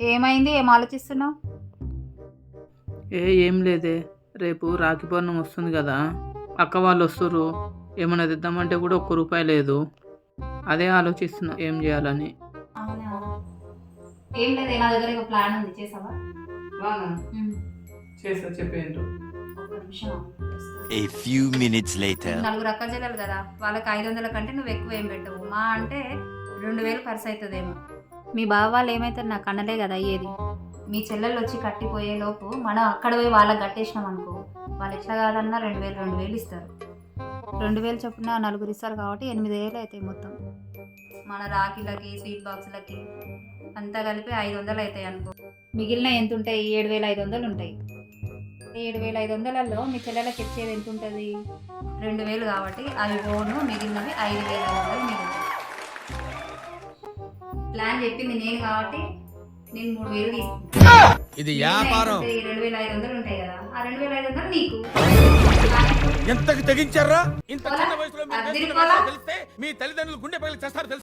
ఏమైంది? ఏం ఆలోచిస్తున్నావు? ఏ ఏం లేదే. రేపు రాఖీ పౌర్ణమి వస్తుంది కదా. అక్క వాళ్ళు వస్తుర్రు. ఏమైనా తెద్దామంటే కూడా ఒక్క రూపాయి లేదు. అదే ఆలోచిస్తున్నా ఏం చేయాలని. అవునా? ఏం లేదు నా దగ్గర ఒక ప్లాన్ ఉంది. చేసావా? చేస్తా చెప్పేంటో ఒక్క నిమిషం. A few minutes later. నలుగురు అక్క చెల్లెలు కదా. వాళ్ళకి ఐదు వందల కంటే నువ్వు ఎక్కువ ఏం పెట్టవు. మా అంటే రెండు వేలు ఖర్చు అవుతుందేమో మీ బావ వాళ్ళు ఏమైతారు నాకు కనలే కదా అయ్యేది. మీ చెల్లెలు వచ్చి కట్టిపోయే లోపు మనం అక్కడ పోయి వాళ్ళకి కట్టేసినాం అనుకో వాళ్ళు ఎట్లా కాదన్నా రెండు వేలు రెండు వేలు ఇస్తారు. రెండు వేలు చొప్పున నలుగురు ఇస్తారు కాబట్టి ఎనిమిది వేలు అవుతాయి మొత్తం. మన రాఖీలకి స్వీట్ బాక్సులకి అంతా కలిపి ఐదు వందలు అవుతాయి అనుకో. మిగిలిన ఎంత ఉంటాయి? ఏడు వేల ఐదు వందలు ఉంటాయి. ఏడు వేల ఐదు వందలలో మీ చెల్లెలకి ఇచ్చేది ఎంత ఉంటుంది? రెండు వేలు కాబట్టి అవి పోను మిగిలినవి ఐదు వేల ఐదు వందలు మిగులుతాయి ప్లాన్ చెప్పింది నేను కాబట్టి నేను మూడు వేలు ఇది వ్యాపారం. రెండు వేల ఐదు వందలు ఉంటాయి కదా. ఆ రెండు వేల ఐదు వందలు నీకు. ఎంతకు తెగించారా? ఇంత? చిన్న వయసులో మీ తల్లిదండ్రులు గుండె పగిలి చేస్తారు